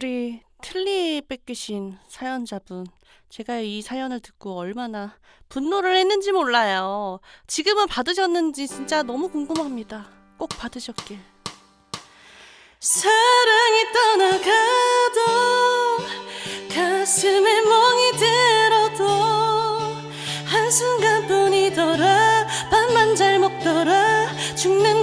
우리 틀리 뺏기신 사연자분. 제가 이 사연을 듣고 얼마나 분노를 했는지 몰라요. 지금은 받으셨는지 진짜 너무 궁금합니다. 꼭 받으셨길. 사랑이 떠나가도 가슴에 멍이 들어도 한순간뿐이더라 밤만 잘 먹더라 죽는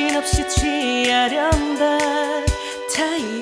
정신없이 취하련다. 타이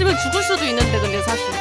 없으면 죽을 수도 있는데 근데 사실.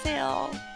안녕히 계세요.